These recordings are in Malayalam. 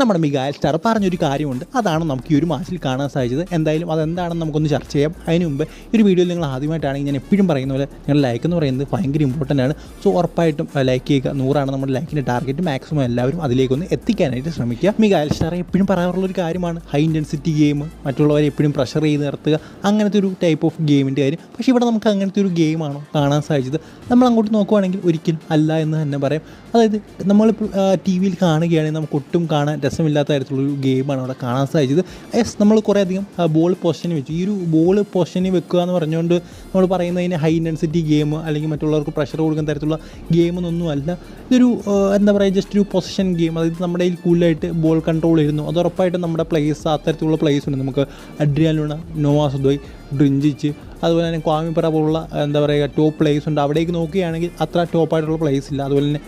നമ്മുടെ മികായൽ സ്റ്റാർ പറഞ്ഞൊരു കാര്യമുണ്ട്. അതാണ് നമുക്ക് ഈ ഒരു മാസിൽ കാണാൻ സാധിച്ചത്. എന്തായാലും അതെന്താണെന്ന് നമുക്കൊന്ന് ചർച്ച ചെയ്യാം. അതിന് മുമ്പ് ഒരു വീഡിയോയിൽ നിങ്ങൾ ആദ്യമായിട്ടാണെങ്കിൽ ഞാൻ എപ്പോഴും പറയുന്ന പോലെ നിങ്ങൾ ലൈക്ക് എന്ന് പറയുന്നത് ഭയങ്കര ഇമ്പോർട്ടന്റ് ആണ്. സോ ഉറപ്പായിട്ടും ലൈക്ക് ചെയ്യുക. നൂറാണ് നമ്മുടെ ലൈക്കിന്റെ ടാർഗറ്റ് മാക്സിമം എല്ലാവരും അതിലേക്കൊന്ന് എത്തിക്കാനായിട്ട് ശ്രമിക്കുക. മികായൽ സ്റ്റാർ എപ്പോഴും പറയാറുള്ള ഒരു കാര്യമാണ്. ഹൈ ഇന്റൻസിറ്റി ഗെയിം മറ്റുള്ളവരെ എപ്പോഴും പ്രഷർ ചെയ്ത് നിർത്തുക. അങ്ങനത്തെ ഒരു ടൈപ്പ് ഓഫ് ഗെയിമിന്റെ കാര്യം. പക്ഷേ ഇവിടെ നമുക്ക് അങ്ങനത്തെ ഒരു ഗെയിമാണോ കാണാൻ സാധിച്ചത്? നമ്മൾ അങ്ങോട്ട് നോക്കുവാണെങ്കിൽ ഒരിക്കലും അല്ല എന്ന് തന്നെ പറയാം. അതായത് നമ്മളിപ്പോൾ ടി വിയിൽ കാണുകയാണെങ്കിൽ നമുക്ക് ഒട്ടും കാണാൻ രസമില്ലാത്ത തരത്തിലുള്ളൊരു ഗെയിമാണ് അവിടെ കാണാൻ സാധിച്ചത്. യെസ് നമ്മൾ കുറേ അധികം ബോൾ പൊസിഷനിൽ വെച്ചു. ഈ ഒരു ബോൾ പൊസിഷനിൽ വെക്കുക എന്ന് പറഞ്ഞുകൊണ്ട് നമ്മൾ പറയുന്നതിന് ഹൈ ഇന്റൻസിറ്റി ഗെയിം അല്ലെങ്കിൽ മറ്റുള്ളവർക്ക് പ്രഷർ കൊടുക്കുന്ന തരത്തിലുള്ള ഗെയിമൊന്നും അല്ല ഇതൊരു എന്താ പറയുക ജസ്റ്റ് ഒരു പൊസിഷൻ ഗെയിം അതായത് നമ്മുടെ കയ്യിൽ കൂടുതലായിട്ട് ബോൾ കൺട്രോൾ ചെയ്യുന്നു അത് ഉറപ്പായിട്ടും നമ്മുടെ പ്ലേസ് അത്തരത്തിലുള്ള പ്ലേസ് ഉണ്ട്. നമുക്ക് അഡ്രിയാലുണ നോവാസുദോയ് നോവാസ് ദോയ് ഡ്രിഞ്ചിച്ച് അതുപോലെ തന്നെ ക്വാമിപ്പറ പോലുള്ള എന്താ പറയുക ടോപ്പ് പ്ലേസ് ഉണ്ട്. അവിടേക്ക് നോക്കുകയാണെങ്കിൽ അത്ര ടോപ്പായിട്ടുള്ള പ്ലേസ് ഇല്ല. അതുപോലെ തന്നെ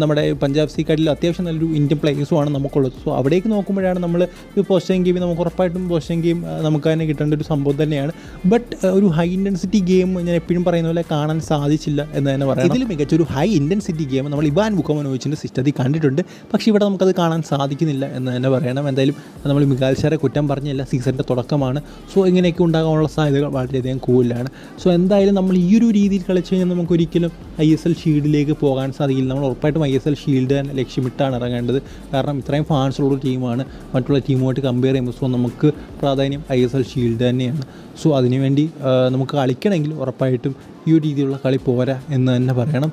നമ്മുടെ പഞ്ചാബ് സീക്കാട്ടിൽ അത്യാവശ്യം നല്ലൊരു ഇന്ത്യൻ പ്ലേസുമാണ് നമുക്കുള്ളത്. സോ അവിടേക്ക് നോക്കുമ്പോഴാണ് നമ്മൾ ഈ പൊസിഷൻ ഗെയിം നമുക്ക് ഉറപ്പായിട്ടും പൊസിഷൻ ഗെയിം നമുക്ക് തന്നെ കിട്ടേണ്ട ഒരു സംഭവം തന്നെയാണ്. ബട്ട് ഒരു ഹൈ ഇന്റൻസിറ്റി ഗെയിം ഞാൻ എപ്പോഴും പറയുന്ന പോലെ കാണാൻ സാധിച്ചില്ല എന്ന് തന്നെ പറയാം ഇതിൽ മികച്ച ഒരു ഹൈ ഇന്റൻസിറ്റി ഗെയിം നമ്മൾ ഇവാൻ ബുക്കോമനോവിച്ചിന്റെ സിസ്റ്റത്തിൽ കണ്ടിട്ടുണ്ട്. പക്ഷേ ഇവിടെ നമുക്കത് കാണാൻ സാധിക്കുന്നില്ല എന്ന് തന്നെ പറയണം. എന്തായാലും നമ്മൾ മികാൽഷാരെ കുറ്റം പറഞ്ഞല്ല സീസണിന്റെ തുടക്കമാണ്. സോ ഇങ്ങനെയൊക്കെ ഉണ്ടാകാനുള്ള സാധ്യതകൾ വളരെയധികം കൂടുതലാണ്. സോ എന്തായാലും നമ്മൾ ഈ ഒരു രീതിയിൽ കളിച്ചു കഴിഞ്ഞാൽ നമുക്ക് ഒരിക്കലും ഐ എസ് എൽ ഷീൽഡിലേക്ക് പോകാൻ സാധിക്കില്ല. നമ്മൾ ഉറപ്പായിട്ടും ഐ എസ് എൽ ഷീൽഡ് തന്നെ ലക്ഷ്യമിട്ടാണ് ഇറങ്ങേണ്ടത്. കാരണം ഇത്രയും ഫാൻസ് ഫാൻസുള്ള ടീമാണ്. മറ്റുള്ള ടീമുമായിട്ട് കമ്പയർ ചെയ്യുമ്പോൾ സോ നമുക്ക് പ്രാധാന്യം ഐ എസ് എൽ ഷീൽഡ് തന്നെയാണ്. സോ അതിനുവേണ്ടി നമുക്ക് കളിക്കണമെങ്കിൽ ഉറപ്പായിട്ടും ഈ ഒരു രീതിയിലുള്ള കളി പോരാ എന്ന് തന്നെ പറയണം.